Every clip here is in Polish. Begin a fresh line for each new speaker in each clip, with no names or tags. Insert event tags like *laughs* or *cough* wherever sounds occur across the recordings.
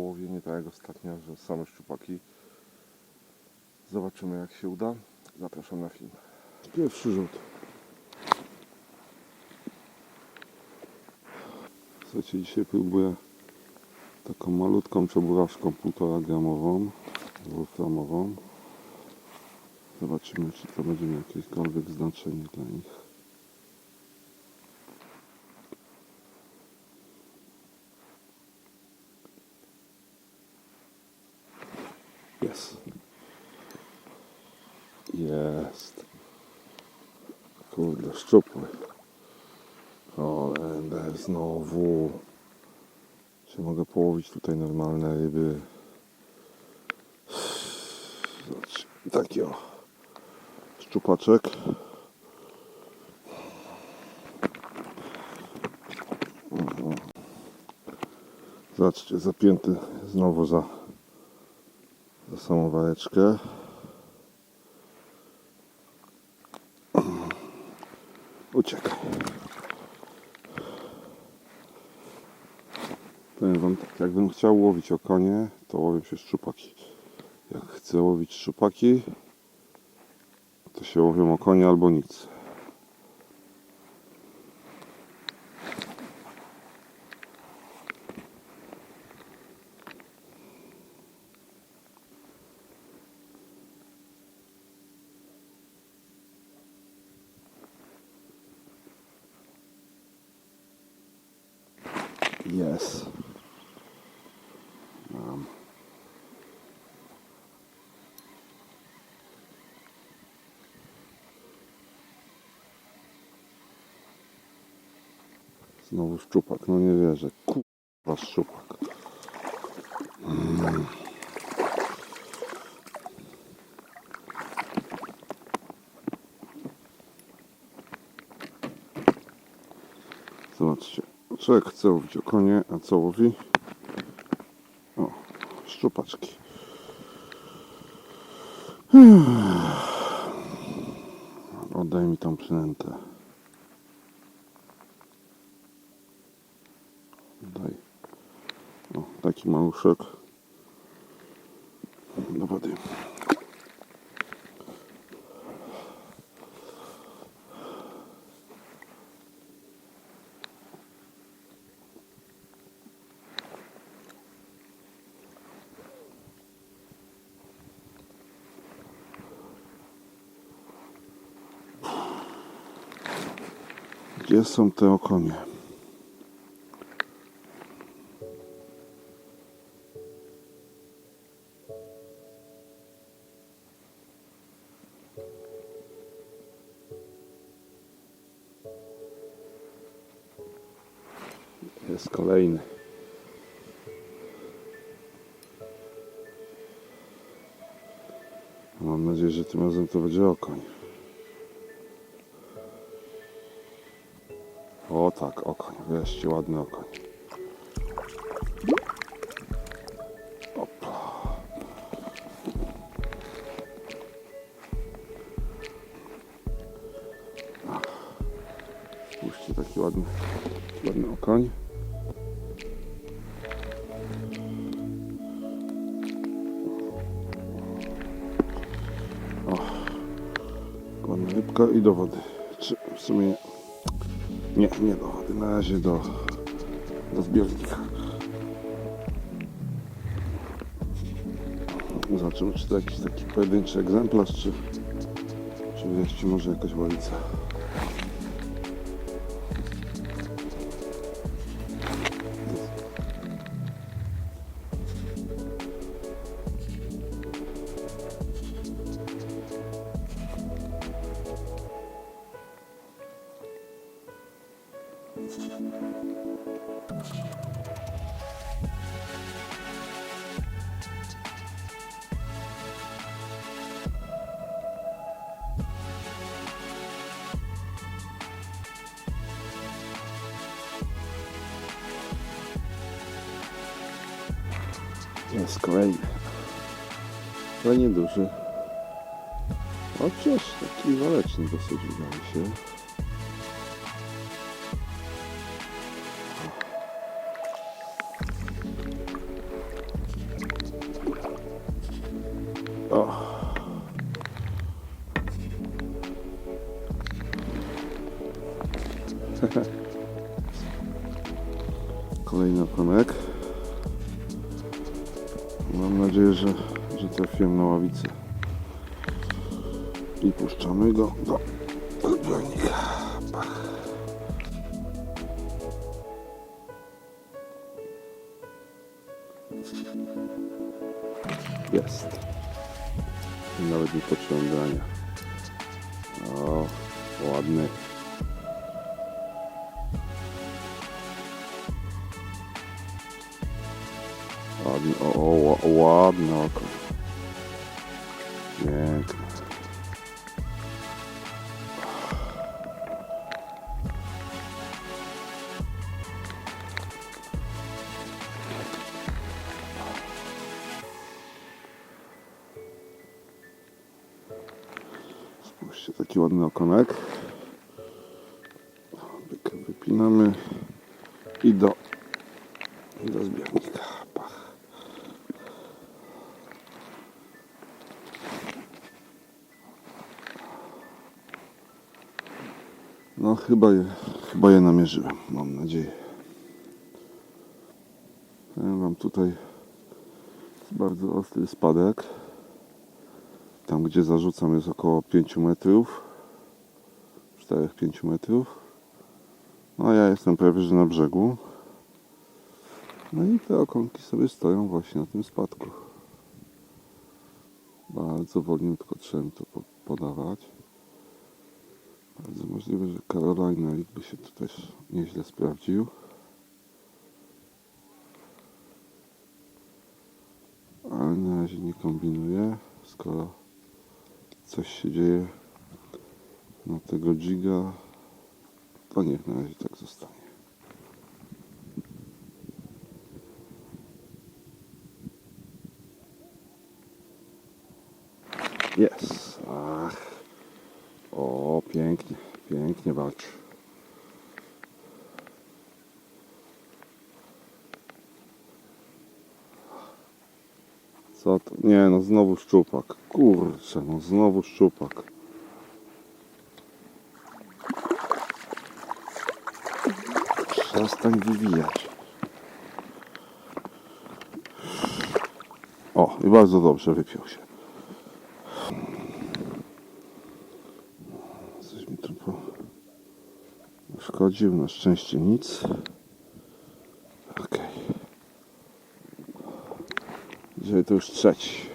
połowie nie tak jak ostatnio, że same szczupaki. Zobaczymy jak się uda. Zapraszam na film. Pierwszy rzut. Słuchajcie, dzisiaj próbuję taką malutką czeburaczką półtora gramową, wolframową. Zobaczymy, czy to będzie miało jakiekolwiek znaczenie dla nich. Jest. Jest. Kurde, szczupły. Olender znowu. Czy mogę połowić tutaj normalne ryby? Zobacz, Taki o. Szczupaczek. Zobaczcie, zapięty znowu za za samą wareczkę. Uciekaj. Powiem wam tak, jakbym chciał łowić okonie, to łowię się szczupaki. Jak chcę łowić szczupaki, to się łowią okonie albo nic. Yes. Mam. Znowu szczupak, no nie wierzę. Kurwa szczupak. Mm. Zobaczcie, człowiek chce łowić okonie, a co łowi? O, szczupaczki. Oddaj mi tą przynętę. Daj. O, taki maluszek. Do wody. Gdzie są te okonie? To będzie okoń. O tak, okoń. Wreszcie ładny okoń. I do wody. Czy w sumie nie. Nie, do wody. Na razie do, do zbiornika. Zobaczymy, czy to jakiś taki pojedynczy egzemplarz, czy, czy wreszcie może jakaś ławica. Jest kolejny. Ale nieduży. Chociaż taki waleczny dosyć wydaje się. O. *laughs* Kolejny okonek. Mam nadzieję, że, że trafiłem na ławicę. I puszczamy go do Ładny, o, o, ładne oko. No chyba je, chyba je namierzyłem, mam nadzieję. Powiem wam tutaj bardzo ostry spadek. Tam gdzie zarzucam jest około 5 metrów. 4-5 metrów. No ja jestem prawie że na brzegu. No i te okonki sobie stoją właśnie na tym spadku. Bardzo wolniutko trzeba to po- podawać. Bardzo możliwe, że Carolina by się tu też nieźle sprawdził. Ale na razie nie kombinuję, skoro coś się dzieje na tego giga, to niech na razie tak zostanie. Jest. Co to? Nie, no znowu szczupak. Kurczę, no znowu szczupak. Przestań wywijać. O, i bardzo dobrze wypiął się. Coś mi tu po... szkodził, na szczęście nic. Dzisiaj to już trzeci.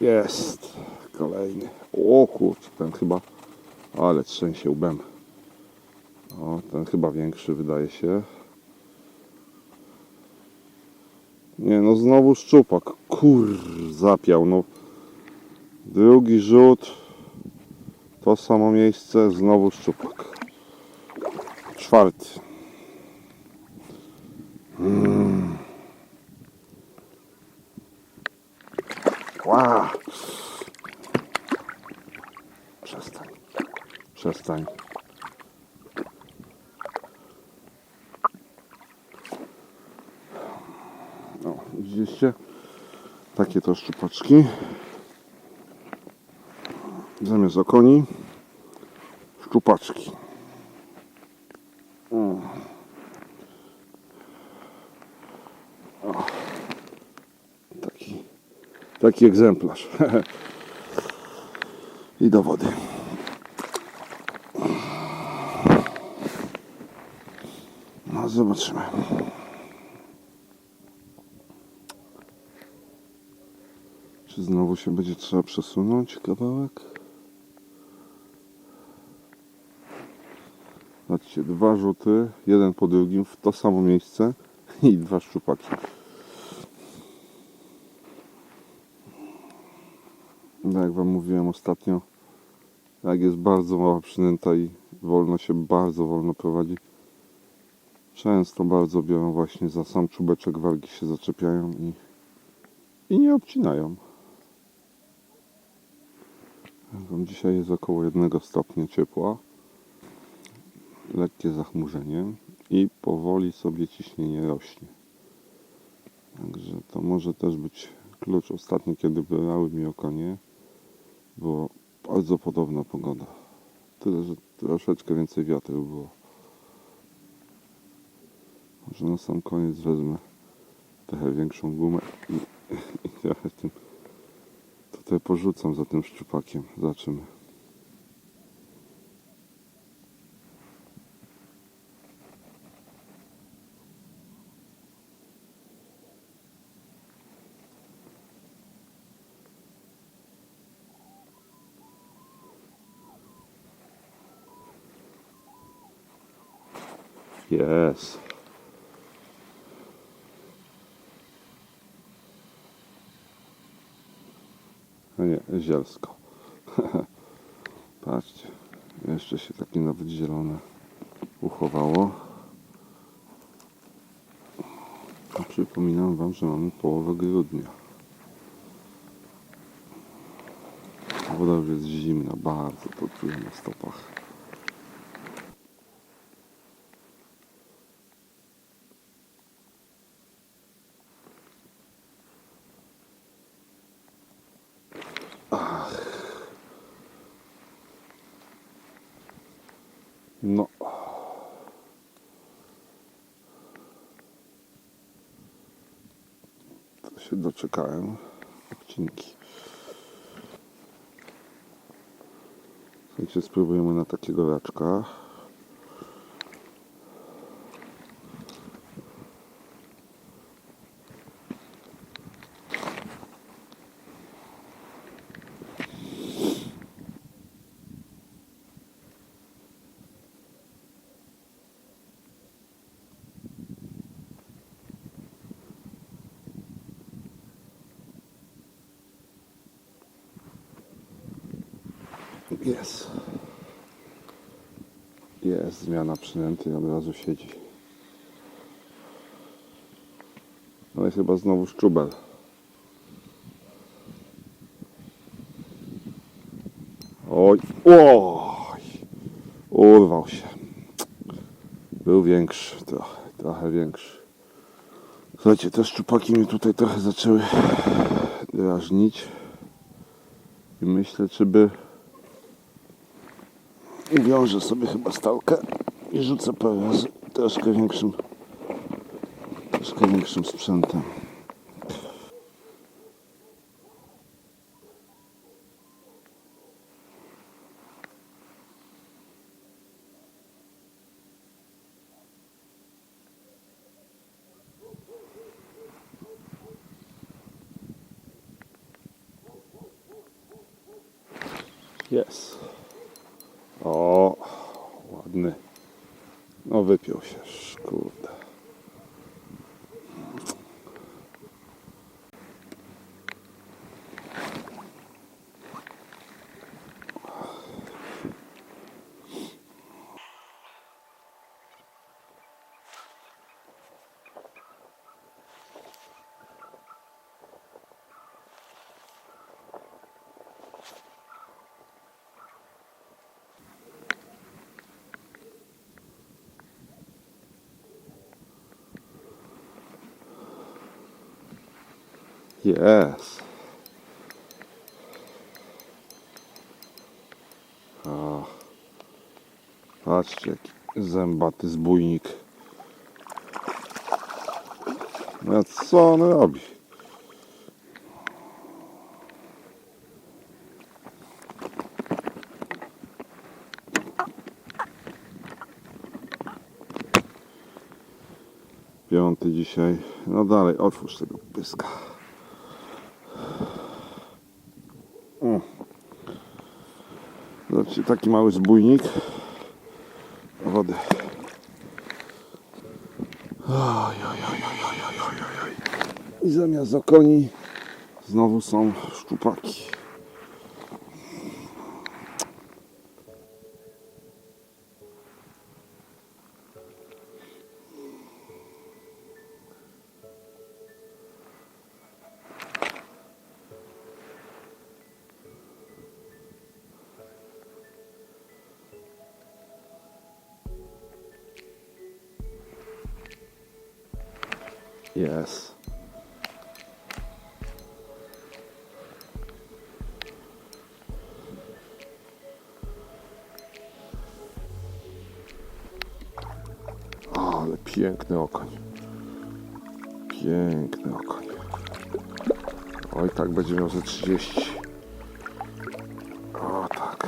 Jest. Kolejny. O kurczę, ten chyba... Ale trzęsie łbem. O, ten chyba większy wydaje się. Nie no, znowu szczupak. Kur, zapiał, no. Drugi rzut. To samo miejsce, znowu szczupak. Czwarty. Mm. Wow. Przestań. Przestań. O, widzieliście? Takie to szczupaczki. Zamiast okoni, szczupaczki. Mm. O. Taki, taki egzemplarz. *laughs* I do wody. No zobaczymy. Znowu się będzie trzeba przesunąć kawałek? Zobaczcie, dwa rzuty, jeden po drugim w to samo miejsce *laughs* i dwa szczupaki. No, jak Wam mówiłem ostatnio, jak jest bardzo mała przynęta i wolno się bardzo wolno prowadzi, często bardzo biorą właśnie za sam czubeczek wargi się zaczepiają i i nie obcinają. Dzisiaj jest około 1 stopnia ciepła, lekkie zachmurzenie i powoli sobie ciśnienie rośnie. Także to może też być klucz. Ostatnio, kiedy brały mi o konie, było bardzo podobna pogoda. Tyle, że troszeczkę więcej wiatru było. Może na sam koniec wezmę trochę większą gumę i, i trochę tym tutaj porzucam za tym szczupakiem. Zobaczymy. Jest. No nie, zielsko. *laughs* Patrzcie, jeszcze się takie nawet zielone uchowało. A przypominam Wam, że mamy połowę grudnia. Woda już jest zimna, bardzo to czuję na stopach. No. Doczekałem. Odcinki. Słuchajcie, spróbujemy na takiego raczka. Jest. Jest zmiana przynęty i od razu siedzi. Ale chyba znowu szczubel. Oj, oj, urwał się. Był większy, trochę, trochę większy. Słuchajcie, te szczupaki mnie tutaj trochę zaczęły drażnić. I myślę, czy by Wiążę sobie chyba stałkę i rzucę parę razy troszkę większym troszkę większym sprzętem. Jest. O, ładny. No wypiął się, kurde. Jest. A, patrzcie, jaki zębaty zbójnik. No co on robi? Piąty dzisiaj. No dalej, otwórz tego pyska. Zobaczcie, taki mały zbójnik wody. Oj, oj, oj, oj, oj, oj, oj. I zamiast okoni znowu są szczupaki. Piękny okoń. Piękny okoń. Oj, tak będzie miał ze 30. O, tak.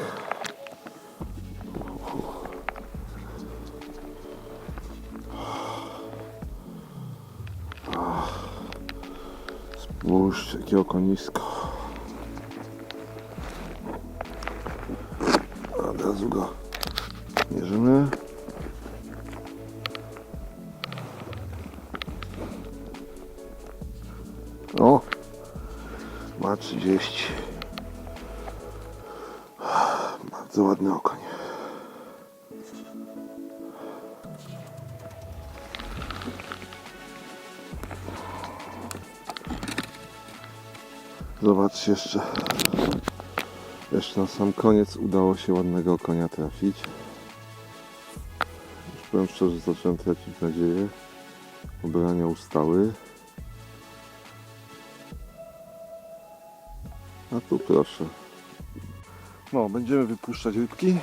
Spójrz, jakie okonisko. Od razu go mierzymy. O! Ma 30. Bardzo ładny okoń. Zobaczcie jeszcze. Jeszcze na sam koniec udało się ładnego konia trafić. Już powiem szczerze, zacząłem tracić nadzieję. Ubrania ustały. A tu proszę. No, będziemy wypuszczać rybki.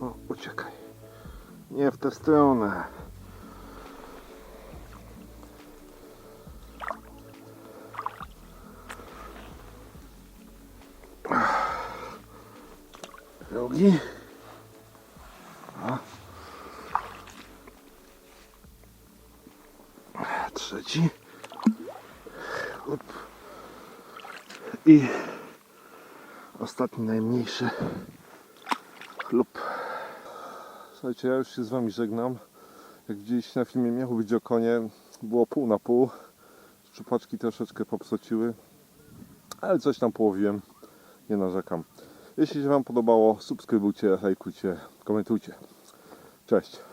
No, uciekaj. Nie w tę stronę. Trzeci Up. i ostatni najmniejszy lub słuchajcie ja już się z wami żegnam. Jak widzieliście na filmie miało być o konie. Było pół na pół. Szczupaczki troszeczkę popsociły ale coś tam połowiłem. Nie narzekam. Jeśli się wam podobało subskrybujcie, lajkujcie, komentujcie. Cześć